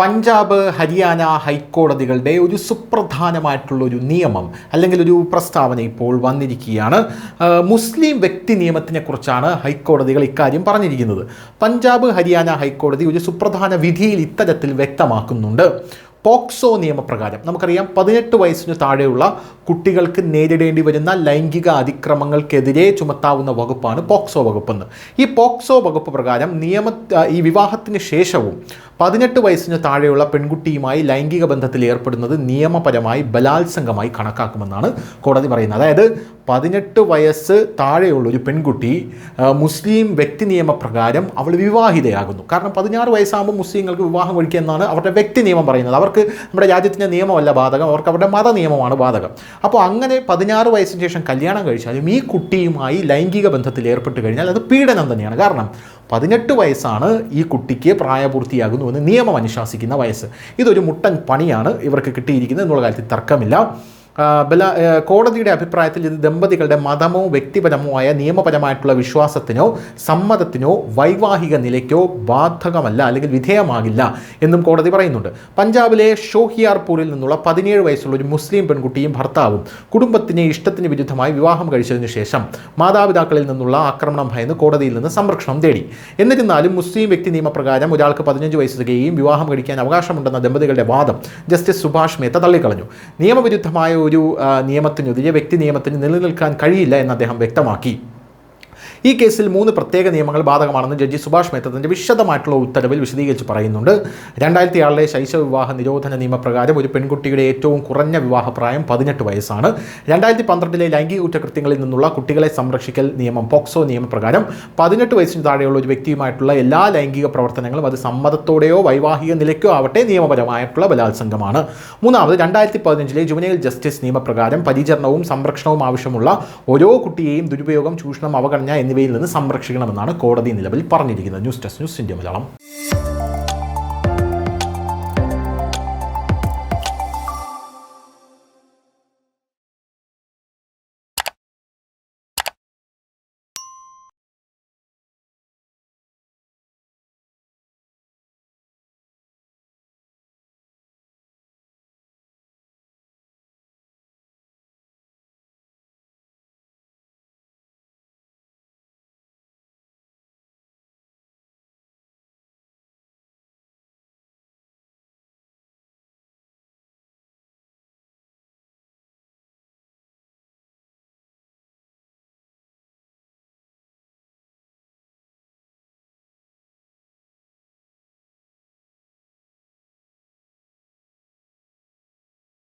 പഞ്ചാബ് ഹരിയാന ഹൈക്കോടതികളുടെ ഒരു സുപ്രധാനമായിട്ടുള്ള ഒരു നിയമം അല്ലെങ്കിൽ ഒരു പ്രസ്താവന ഇപ്പോൾ വന്നിരിക്കുകയാണ്. മുസ്ലിം വ്യക്തി നിയമത്തിനെ കുറിച്ചാണ് ഹൈക്കോടതികൾ ഇക്കാര്യം പറഞ്ഞിരിക്കുന്നത്. പഞ്ചാബ് ഹരിയാന ഹൈക്കോടതി ഒരു സുപ്രധാന വിധിയിൽ ഇത്തരത്തിൽ വ്യക്തമാക്കുന്നുണ്ട്. പോക്സോ നിയമപ്രകാരം നമുക്കറിയാം പതിനെട്ട് വയസ്സിന് താഴെയുള്ള കുട്ടികൾക്ക് നേരിടേണ്ടി വരുന്ന ലൈംഗിക അതിക്രമങ്ങൾക്കെതിരെ ചുമത്താവുന്ന വകുപ്പാണ് പോക്സോ വകുപ്പെന്ന്. ഈ പോക്സോ വകുപ്പ് പ്രകാരം നിയമ ഈ വിവാഹത്തിന് ശേഷവും പതിനെട്ട് വയസ്സിന് താഴെയുള്ള പെൺകുട്ടിയുമായി ലൈംഗിക ബന്ധത്തിൽ ഏർപ്പെടുന്നത് നിയമപരമായി ബലാത്സംഗമായി കണക്കാക്കുമെന്നാണ് കോടതി പറയുന്നത്. അതായത് പതിനെട്ട് വയസ്സ് താഴെയുള്ള ഒരു പെൺകുട്ടി മുസ്ലിം വ്യക്തി നിയമപ്രകാരം അവൾ വിവാഹിതയാകുന്നു. കാരണം പതിനാറ് വയസ്സാകുമ്പോൾ മുസ്ലിങ്ങൾക്ക് വിവാഹം കഴിക്കുക എന്നാണ് അവരുടെ വ്യക്തി നിയമം പറയുന്നത്. അവർക്ക് നമ്മുടെ രാജ്യത്തിന്റെ നിയമമല്ല ബാധകം അവർക്ക് അവരുടെ മത നിയമമാണ് ബാധകം. അപ്പോൾ അങ്ങനെ പതിനാറ് വയസ്സിന് ശേഷം കല്യാണം കഴിച്ചാലും ഈ കുട്ടിയുമായി ലൈംഗിക ബന്ധത്തിൽ ഏർപ്പെട്ട് കഴിഞ്ഞാൽ അത് പീഡനം തന്നെയാണ്. കാരണം പതിനെട്ട് വയസ്സാണ് ഈ കുട്ടിക്ക് പ്രായപൂർത്തിയാകുന്നു എന്ന് നിയമം അനുശാസിക്കുന്ന വയസ്സ്. ഇതൊരു മുട്ടൻ പണിയാണ് ഇവർക്ക് കിട്ടിയിരിക്കുന്നത് എന്നുള്ള കാര്യത്തിൽ തർക്കമില്ല. ബല കോടതിയുടെ അഭിപ്രായത്തിൽ ഇത് ദമ്പതികളുടെ മതമോ വ്യക്തിപരമോ ആയ നിയമപരമായിട്ടുള്ള വിശ്വാസത്തിനോ സമ്മതത്തിനോ വൈവാഹിക നിലയ്ക്കോ ബാധകമല്ല അല്ലെങ്കിൽ വിധേയമാകില്ല എന്നും കോടതി പറയുന്നുണ്ട്. പഞ്ചാബിലെ ഷോഹിയാർപൂരിൽ നിന്നുള്ള പതിനേഴ് വയസ്സുള്ള ഒരു മുസ്ലിം പെൺകുട്ടിയും ഭർത്താവും കുടുംബത്തിന് ഇഷ്ടത്തിന് വിരുദ്ധമായി വിവാഹം കഴിച്ചതിനു ശേഷം മാതാപിതാക്കളിൽ നിന്നുള്ള ആക്രമണം ഭയന്ന് കോടതിയിൽ നിന്ന് സംരക്ഷണം തേടി. എന്നിരുന്നാലും മുസ്ലിം വ്യക്തി നിയമപ്രകാരം ഒരാൾക്ക് പതിനഞ്ച് വയസ്സ് തികയും വിവാഹം കഴിക്കാൻ അവകാശമുണ്ടെന്ന ദമ്പതികളുടെ വാദം ജസ്റ്റിസ് സുഭാഷ് മേത്ത തള്ളിക്കളഞ്ഞു. നിയമവിരുദ്ധമായ ഒരു നിയമത്തിനെതിരെ വ്യക്തി നിയമത്തിന് നിലനിൽക്കാൻ കഴിയില്ല എന്ന് അദ്ദേഹം വ്യക്തമാക്കി. ഈ കേസിൽ മൂന്ന് പ്രത്യേക നിയമങ്ങൾ ബാധകമാണെന്ന് ജഡ്ജി സുഭാഷ് മേത്ത വിശദമായിട്ടുള്ള ഉത്തരവിൽ വിശദീകരിച്ച് പറയുന്നുണ്ട്. രണ്ടായിരത്തി ആറിലെ ശൈശവ വിവാഹ നിരോധന നിയമപ്രകാരം ഒരു പെൺകുട്ടിയുടെ ഏറ്റവും കുറഞ്ഞ വിവാഹപ്രായം പതിനെട്ട് വയസ്സാണ്. രണ്ടായിരത്തി പന്ത്രണ്ടിലെ ലൈംഗിക കുറ്റകൃത്യങ്ങളിൽ നിന്നുള്ള കുട്ടികളെ സംരക്ഷിക്കൽ നിയമം പോക്സോ നിയമപ്രകാരം പതിനെട്ട് വയസ്സിന് താഴെയുള്ള ഒരു വ്യക്തിയുമായിട്ടുള്ള എല്ലാ ലൈംഗിക പ്രവർത്തനങ്ങളും അത് സമ്മതത്തോടെയോ വൈവാഹിക നിലയ്ക്കോ ആവട്ടെ നിയമപരമായിട്ടുള്ള ബലാത്സംഗമാണ്. മൂന്നാമത് രണ്ടായിരത്തി പതിനഞ്ചിലെ ജുവനൈൽ ജസ്റ്റിസ് നിയമപ്രകാരം പരിചരണവും സംരക്ഷണവും ആവശ്യമുള്ള ഓരോ കുട്ടിയെയും ദുരുപയോഗം ചൂഷണം അവഗണന എന്നിവയിൽ നിന്ന് സംരക്ഷിക്കണമെന്നാണ് കോടതി നിലവിൽ പറഞ്ഞിരിക്കുന്നത്. News desk news India Malayalam.